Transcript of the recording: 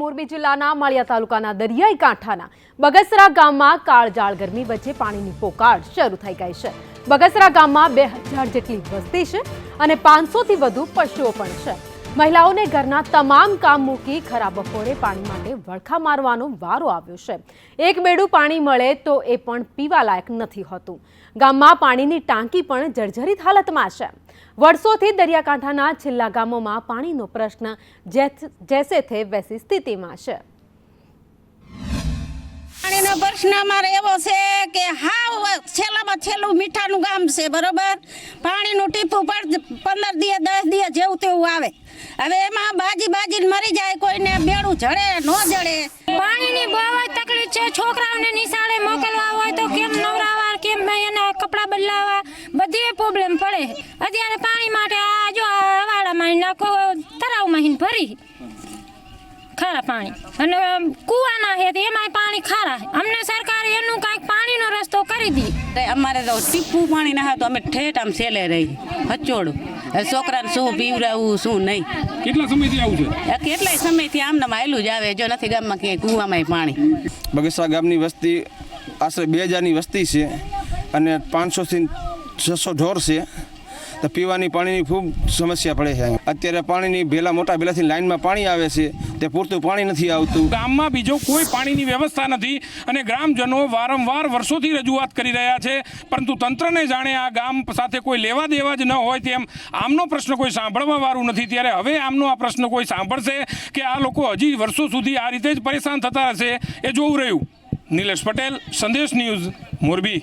મોરબી જિલ્લાના માળિયા તાલુકાના દરિયાઈ કાંઠાના બગસરા ગામમાં કાળજાળ ગરમી વચ્ચે પાણીની પોકાળ શરૂ થઈ ગઈ છે. બગસરા ગામમાં બે હજાર જેટલી વસ્તી છે અને પાંચસોથી વધુ પશુઓ પણ છે. મહિલાઓને ઘરના તમામ કામ મૂકી ખરા બપોરે પાણી માટે વળખા મારવાનો વારો આવ્યો છે. એક બેડું પાણી મળે તો એ પણ પીવા લાયક નથી હોતું. ગામમાં પાણીની ટાંકી પણ જર્જરિત હાલતમાં છે. વર્ષોથી દરિયાકાંઠાના છેલ્લા ગામોમાં પાણીનો પ્રશ્ન જેસે થે વેસી સ્થિતિમાં છે. પાણીનો પ્રશ્ન અમારે એવો છે કે હાવ છેલ્લામાં છેલ્લું મીઠાનું ગામ છે, બરોબર? પાણીનું ટીપું પણ પંદર દિયે દસ દિયે જેવું તેવું આવે. હવે એમાં બાજી બાજીને મરી જાય, કોઈને બેડું જડે, ન જડે. પાણીની બહુ તકલીફ છે. છોકરાઓને નિશાળે મોકલવા હોય તો કેમ નવરાવા, કેમ એના કપડાં બદલાવા? બધી પ્રોબ્લેમ પડે. અત્યારે પાણી માટે આ જો આ વાડામાં નાખો તળાવમાં હિન ભરી. ખારા પાણી. અને કૂવાના છે તો એમાંય પાણી ખારા. અમને સરકારે એનું કાંઈક પાણીનો રસ્તો કરી દી. તે અમારે તો ટીપું પાણી ના તો અમે ઠેઠ આમ સેલે રહી. હચોડ. છોકરાને શું પીવડાવું શું નહીં. કેટલા સમયથી આવું છે? કેટલાય સમયથી આમને માયલું જ આવે. જો નથી ગામમાં ક્યાંય કુવામાંય પાણી. બગસરા ગામની વસ્તી આશરે બે હજારની વસ્તી છે. અને પાંચસોથી છસો ઢોર છે. તો પીવાની પાણીની ખૂબ સમસ્યા પડે છે અત્યારે પાણીની ભેલા મોટા ભેલાથી લાઇનમાં પાણી આવે છે, તે પૂરતું પાણી નથી આવતું. ગામમાં બીજો કોઈ પાણીની વ્યવસ્થા નથી અને ગ્રામજનો વારંવાર વર્ષોથી રજૂઆત કરી રહ્યા છે. પરંતુ તંત્રને જાણે આ ગામ સાથે કોઈ લેવા દેવા જ ન હોય તેમ આમનો પ્રશ્ન કોઈ સાંભળવા વાળું નથી. ત્યારે હવે આમનો આ પ્રશ્ન કોઈ સાંભળશે કે આ લોકો હજી વર્ષો સુધી આ રીતે જ પરેશાન થતા રહેશે એ જોવું રહ્યું. નિલેશ પટેલ, સંદેશ ન્યૂઝ મોરબી.